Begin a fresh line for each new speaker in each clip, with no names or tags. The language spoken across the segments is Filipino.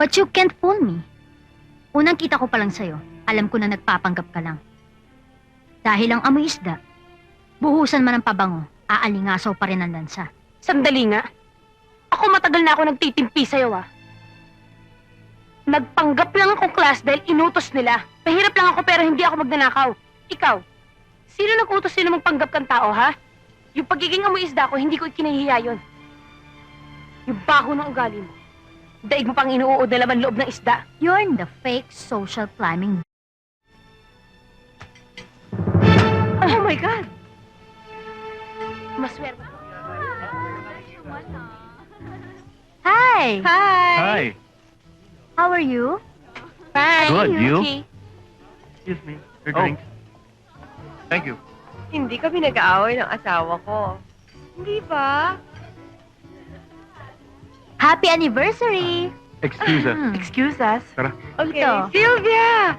But you can't fool me. Unang kita ko pa lang sa'yo, alam ko na nagpapanggap ka lang. Dahil ang amoy isda, buhusan man ng pabango, aalingasaw pa rin ang lansa.
Sandali nga. Ako matagal na ako nagtitimpi sa'yo, ah. Nagpanggap lang akong class dahil inutos nila. Mahirap lang ako pero hindi ako magnanakaw. Ikaw, sino nag-utos sino magpanggap kang tao, ha? Yung pagiging amoy isda ko, hindi ko ikinahihiya yun. Yung baho ng ugali mo. Daig mo pang inuuod na laman loob ng isda.
You're the fake social climbing.
Oh my God! Maswerte.
Hi!
Hi!
Hi.
How are you?
Bye!
Good, you?
Okay.
Excuse me. Your drink. Thank you.
Hindi kami nag-aaway ng asawa ko. Hindi ba?
Happy anniversary!
Excuse us.
Hmm.
Excuse us.
Okay.
Ito.
Sylvia!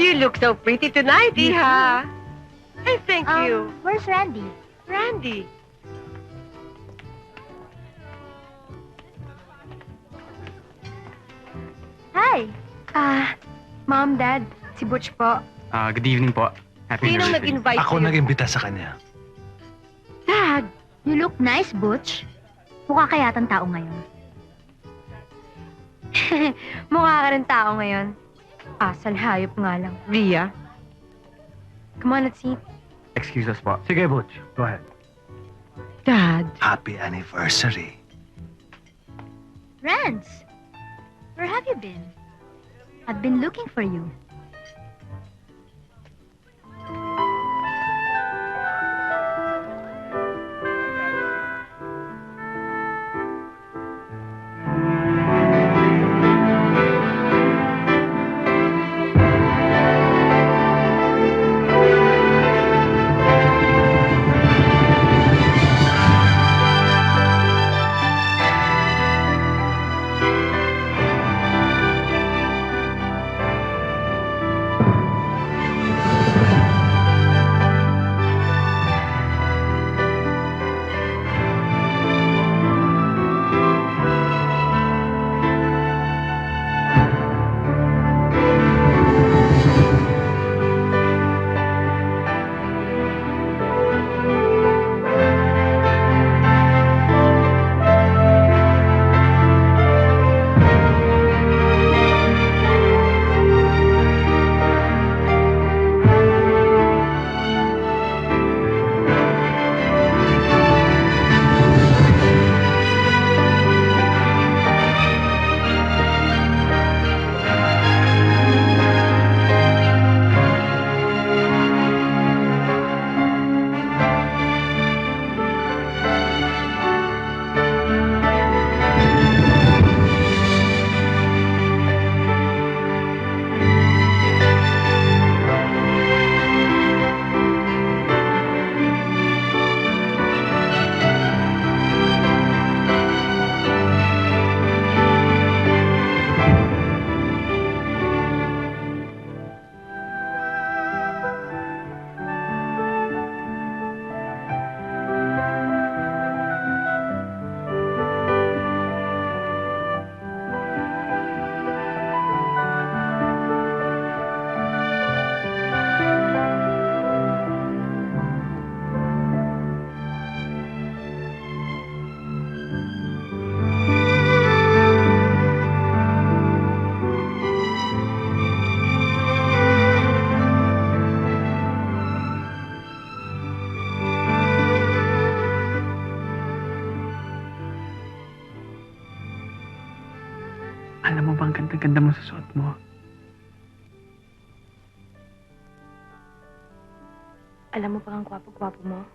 You look so pretty tonight, Iha. Hey, thank
Um,
you.
Where's Randy?
Randy.
Hi!
Ah, Mom, Dad, si Butch po.
Ah, good evening po. Happy
Sinong
anniversary.
nag-invite
Ako
sa'yo?
nag-imbita sa kanya.
Dad! You look nice, Butch. Mukha kaya tang tao ngayon.
Mukha ka rin tao ngayon. Asal hayop nga lang. Ria? Come on, let's eat.
Excuse us po.
Sige, Butch. Go ahead.
Dad.
Happy anniversary.
Rance! Where have you been? I've been looking for you.
Alam mo
pa ang gwapo-gwapo mo?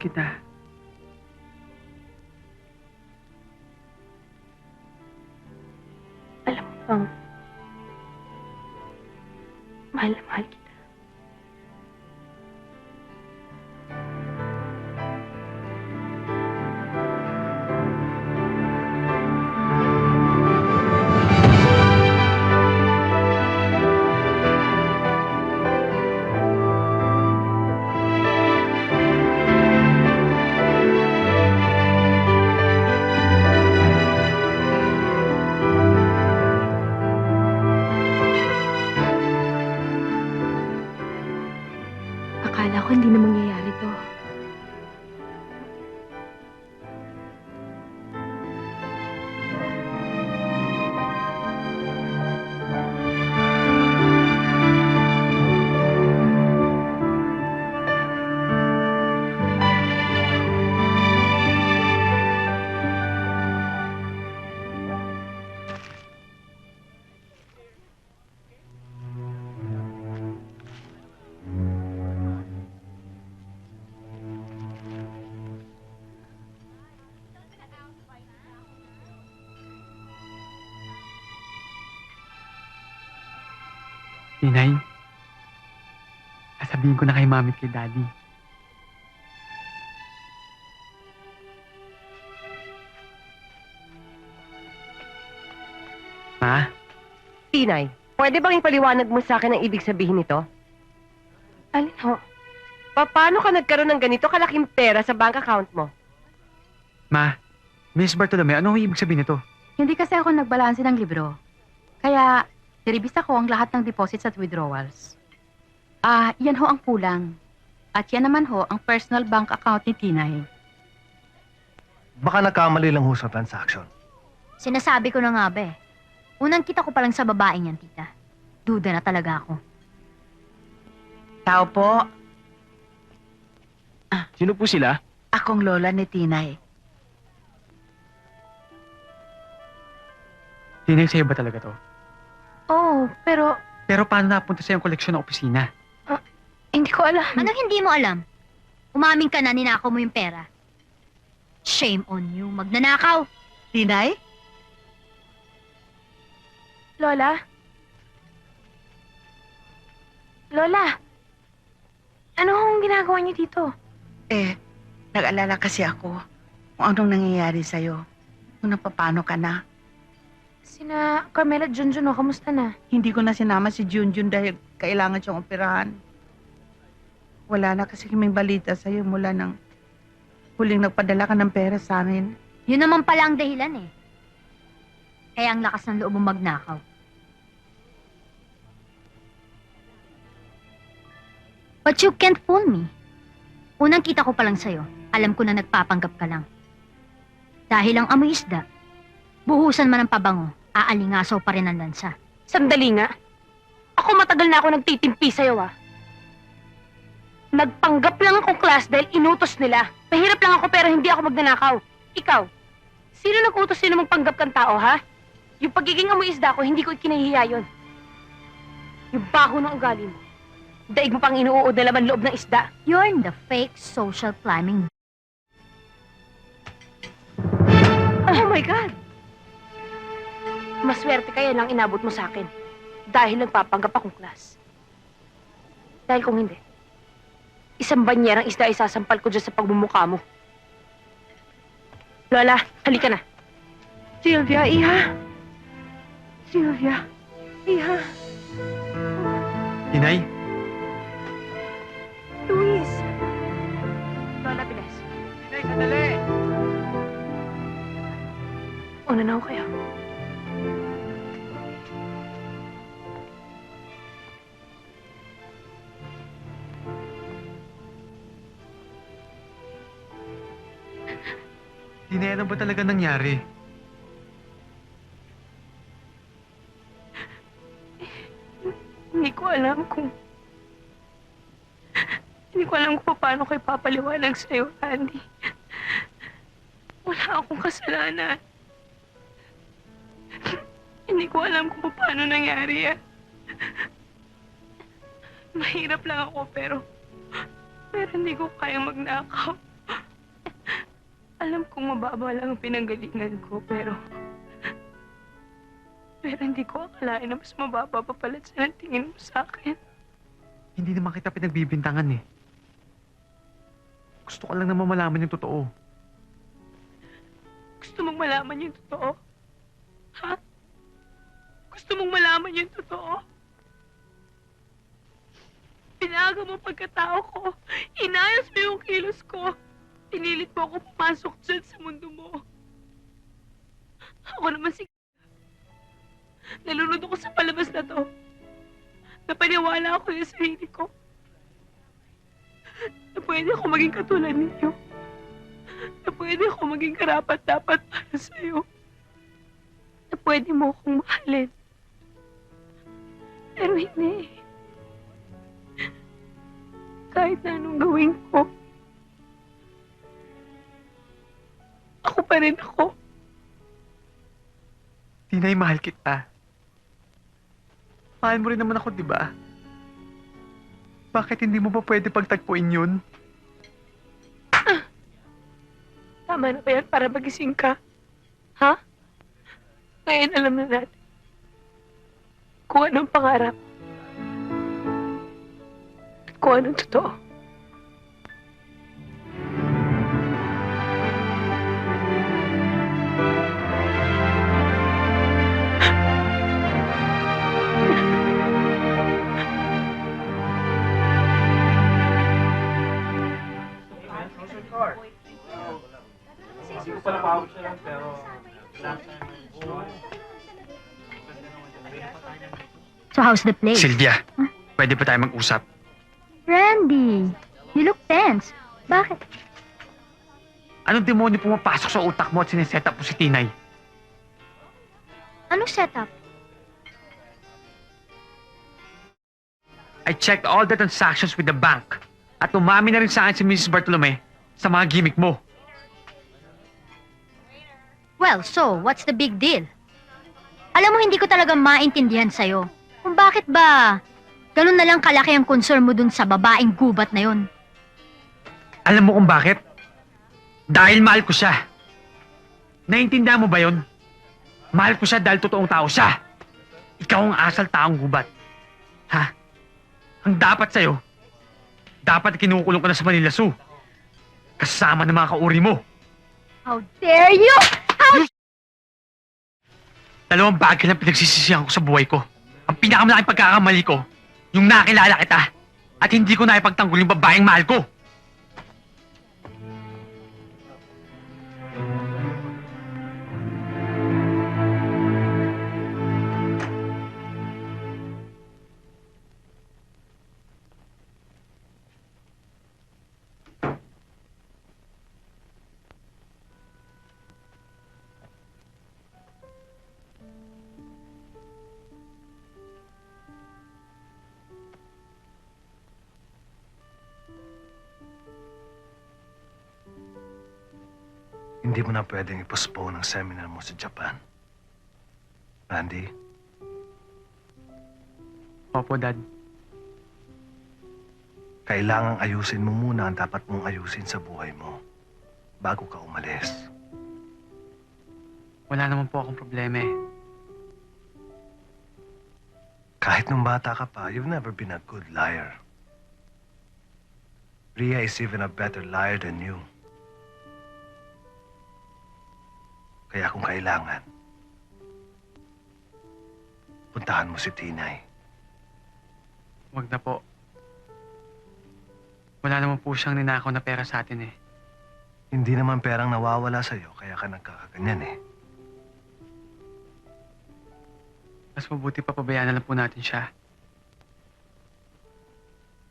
Kita. Tinay, sasabihin ko na kay mami at kay daddy. Ma,
Tinay, pwede bang ipaliwanag mo sa akin ang ibig sabihin nito?
Alin ho?
Pa- Paano ka nagkaroon ng ganito kalaking pera sa bank account mo?
ma, Miss Bartolome, anong ibig sabihin nito?
Hindi kasi ako nagbalanse ng libro. Kaya, niribisa ko ang lahat ng deposits at withdrawals. Ah, yan ho ang kulang. At yan naman ho ang personal bank account ni Tinay.
Baka nagkamali lang ho sa transaction.
Sinasabi ko na nga ba eh. Unang kita ko pa lang sa babaeng yan, tita. Duda na talaga ako.
Tao po,
Sino po sila?
akong lola ni Tinay.
Tinay, sa'yo ba talaga to?
Oh, pero
Pero paano napunta sa'yo ang koleksyon ng opisina?
hindi ko alam.
Anong hindi mo alam? Umamin ka na ninakaw mo yung pera. Shame on you, magnanakaw.
Tinay?
Lola? Lola? Ano ang ginagawa niyo dito?
Eh, nag-alala kasi ako kung anong nangyayari sa'yo. Kung napapano ka na.
Sina Carmela at Junjun, oh, kamusta na?
Hindi ko na sinama si Junjun dahil kailangan siyang operahan. Wala na kasi kaming balita sa'yo mula nang huling nagpadala ka ng pera sa amin.
Yun naman pala ang dahilan eh. Kaya ang lakas ng loob mo magnakaw. But you can't fool me. Unang kita ko pa lang sa'yo, alam ko na nagpapanggap ka lang. Dahil ang amoy isda, buhusan man ng pabango, aalingasaw pa rin ang lansa.
Sandali nga. Ako matagal na ako nagtitimpi sa'yo, ah. Nagpanggap lang akong class dahil inutos nila. Mahirap lang ako pero hindi ako magnanakaw. Ikaw, sino nag-utos sino magpanggap kang tao, ha? Yung pagiging amoy isda ko, hindi ko ikinahihiya yun. Yung baho ng ugali mo. Daig mo pang inuuod na laman loob ng isda.
You're in the fake social climbing.
Oh my God! Maswerte kaya lang inabot mo sa akin. Dahil nagpapanggap akong class. Dahil kung hindi, isang banyerang isda ay sasampal ko dyan sa pagmumukha mo. Lola, halika na.
Sylvia, iha. Sylvia, iha.
Tinay,
Luis! Lola, bilis.
Tinay, sandali!
Una na ako kayo.
Tinay, ano ba talaga nangyari?
Hindi ko alam kung... Hindi ko alam kung paano kayo papaliwanag sa'yo, Andy. Wala akong kasalanan. Hindi ko alam kung paano nangyari yan. Mahirap lang ako, pero... Pero hindi ko kayang magnakaw. Alam kong mababa lang ang pinanggalingan ko, pero... Pero hindi ko akalain na mas mababa pa pala sa tingin mo sa akin.
Hindi naman kita pinagbibintangan eh. Gusto ko lang naman malaman yung totoo.
Gusto mong malaman yung totoo? Ha? Gusto mong malaman yung totoo? Pinaga mo pagkatao ko. Inayos mo yung kilos ko. Pinilit mo ako pumasok dyan sa mundo mo. Ako naman si... Nalunod ako sa palabas na to. Napaniwala ako sa sarili ko. Na pwede ako maging katulad ninyo na pwede ako maging karapat-dapat para sa'yo. Na pwede mo akong mahalin. Pero hindi. Kahit na anong gawin ko,
Tinay, mahal kita. Mahal mo rin naman ako, di ba? Bakit hindi mo pa pwede pagtagpuin yun?
Tama na ba yan para magising ka? Ha? Ngayon alam na natin kung anong pangarap kung anong totoo.
How's the play?
Sylvia, pwede pa tayo mag-usap?
Randy, you look tense. Bakit?
Anong demonyo pumapasok sa utak mo at siniset up mo si Tinay?
Anong setup?
I checked all the transactions with the bank at umami na rin sa akin si Mrs. Bartolome sa mga gimmick mo.
Well, so, what's the big deal? Alam mo, hindi ko talaga maintindihan sa'yo. Kung bakit ba ganun na lang kalaki ang concern mo dun sa babaeng gubat na yon.
Alam mo kung bakit? Dahil mahal ko siya. Naintindihan mo ba yon? Mahal ko siya dahil totoong tao siya. Ikaw ang asal taong gubat. Ha? Ang dapat sa'yo, dapat kinukulong ka na sa Manila Zoo. Kasama ng mga kauri mo.
How dare you!
Dalawang bagay lang pinagsisisihan ko sa buhay ko. Ang pinakamalaking pagkakamali ko, yung nakilala kita at hindi ko naipagtanggol yung babaeng mahal ko.
Hindi mo na pwedeng ipostpone ang seminar mo sa Japan. Randy,
Opo, Dad.
kailangang ayusin mo muna ang dapat mong ayusin sa buhay mo bago ka umalis.
Wala naman po akong problema eh.
Kahit nung bata ka pa, you've never been a good liar. Ria is even a better liar than you. Kaya kung kailangan, puntahan mo si Tinay.
Huwag na po. Wala naman po siyang ninakaw na pera sa atin eh.
Hindi naman perang nawawala sa'yo, kaya ka nagkakaganyan eh.
Mas mabuti pa pabayaan na lang po natin siya.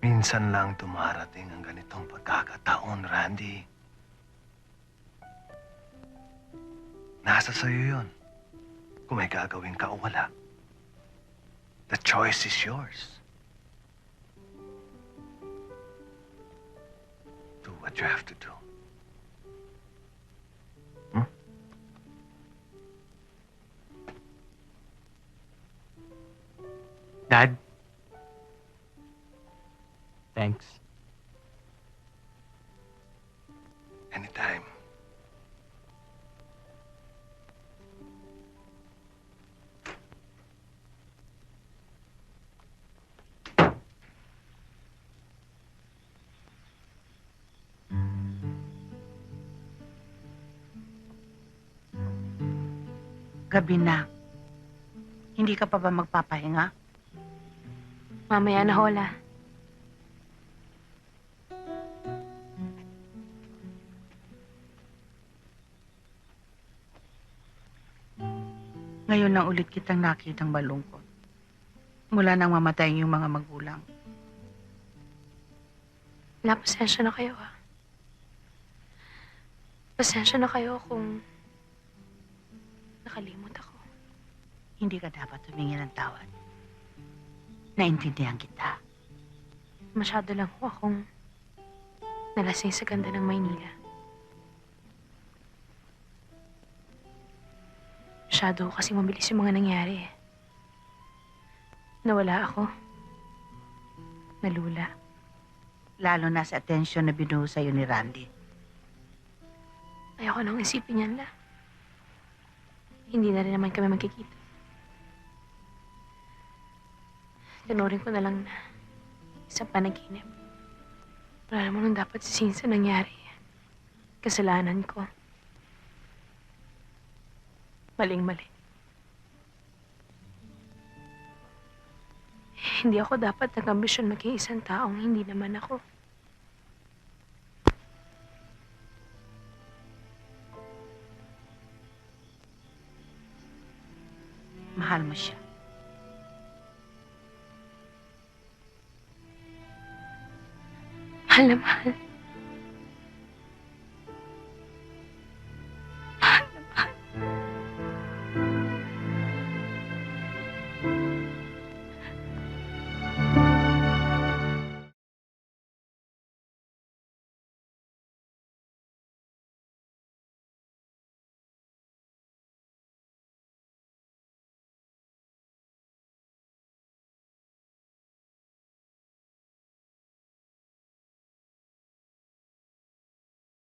Minsan lang dumarating ang ganitong pagkakataon, Randy. Nasa sa'yo yun. Kung may gagawin ka o wala. The choice is yours. Do what you have to do.
Gabi na. Hindi ka pa ba magpapahinga?
Mamaya na, Hola.
Ngayon lang ulit kitang nakitang malungkot. Mula nang mamatay yung mga magulang.
Wala, pasensya na kayo, ha? Pasensya na kayo kung
Hindi ka dapat humingi ng tawad. Naintindihan kita.
Masyado lang ho akong nalasing sa ganda ng Maynila. Masyado kasi mabilis yung mga nangyari eh. Nawala ako. Nalula.
Lalo na sa atensyon na binuho sa'yo ni Randy.
Ayoko nang isipin yan la. Hindi na rin naman kami magkikita. Tinuring ko na lang na Isang panaginip. Wala naman nung dapat sisihin sa nangyari. Kasalanan ko. Maling-mali. Hindi ako dapat nag-ambisyon maging isang taong hindi naman ako.
Mahal mo siya.
Mahal na mahal.